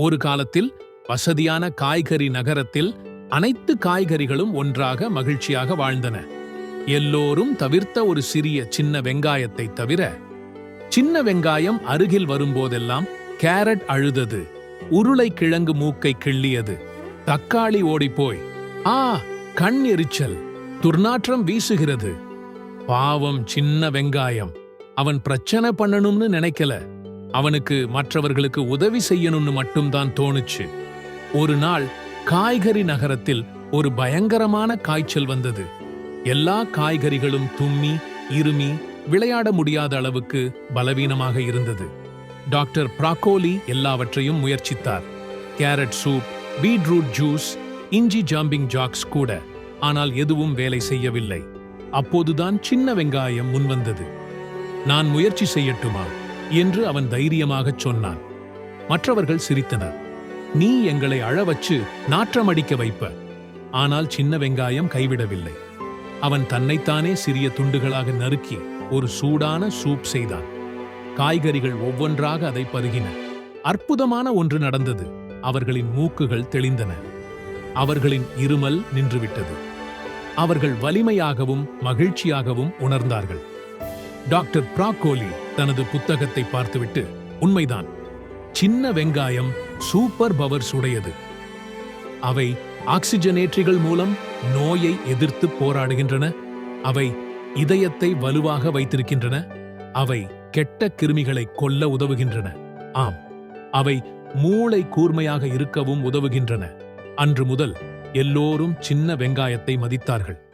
ஒரு காலத்தில் வசதியான காய்கறி நகரத்தில் அனைத்து காய்கறிகளும் ஒன்றாக மகிழ்ச்சியாக வாழ்ந்தன. எல்லோரும் தவிர்த்த ஒரு சிறிய சின்ன வெங்காயத்தை தவிர சின்ன வெங்காயம் அருகில் வரும்போதெல்லாம் கேரட் அழுதது உருளைக்கிழங்கு மூக்கை கிள்ளியது தக்காளி ஓடிப்போய் ஆ கண் எரிச்சல் துர்நாற்றம் வீசுகிறது. பாவம் சின்ன வெங்காயம் அவன் பிரச்சனை பண்ணணும்னு நினைக்கல. அவனுக்கு மற்றவர்களுக்கு உதவி செய்யணும்னு மட்டும்தான் தோணுச்சு. ஒரு நாள் காய்கறி நகரத்தில் ஒரு பயங்கரமான காய்ச்சல் வந்தது. எல்லா காய்கறிகளும் தும்மி இருமி விளையாட முடியாத அளவுக்கு பலவீனமாக இருந்தது. டாக்டர் பிராக்கோலி எல்லாவற்றையும் முயற்சித்தார். கேரட் சூப் பீட்ரூட் ஜூஸ் இஞ்சி ஜாம்பிங் ஜாக்ஸ் கூட ஆனால் எதுவும் வேலை செய்யவில்லை. அப்போதுதான் சின்ன வெங்காயம் முன்வந்தது. நான் முயற்சி செய்யட்டுமா? என்று அவன் தைரியமாகச் சொன்னான். மற்றவர்கள் சிரித்தனர். நீ எங்களை அழ வச்சு நாற்றமடிக்க வைப்ப. ஆனால் சின்ன வெங்காயம் கைவிடவில்லை. அவன் தன்னைத்தானே சிறிய துண்டுகளாக நறுக்கி ஒரு சூடான சூப் செய்தான். காய்கறிகள் ஒவ்வொன்றாக அதை பருகின. அற்புதமான ஒன்று நடந்தது. அவர்களின் மூக்குகள் தெளிந்தன. அவர்களின் இருமல் நின்றுவிட்டது. அவர்கள் வலிமையாகவும் மகிழ்ச்சியாகவும் உணர்ந்தார்கள். டாக்டர் பிராக்கோலி தனது புத்தகத்தை பார்த்துவிட்டு உண்மைதான். சின்ன வெங்காயம் சூப்பர் பவர்ஸ் உடையது. அவை ஆக்சிஜனேற்றிகள் மூலம் நோயை எதிர்த்து போராடுகின்றன. அவை இதயத்தை வலுவாக வைத்திருக்கின்றன. அவை கெட்ட கிருமிகளை கொல்ல உதவுகின்றன. ஆம். அவை மூளை கூர்மையாக இருக்கவும் உதவுகின்றன. அன்று முதல் எல்லோரும் சின்ன வெங்காயத்தை மதித்தார்கள்.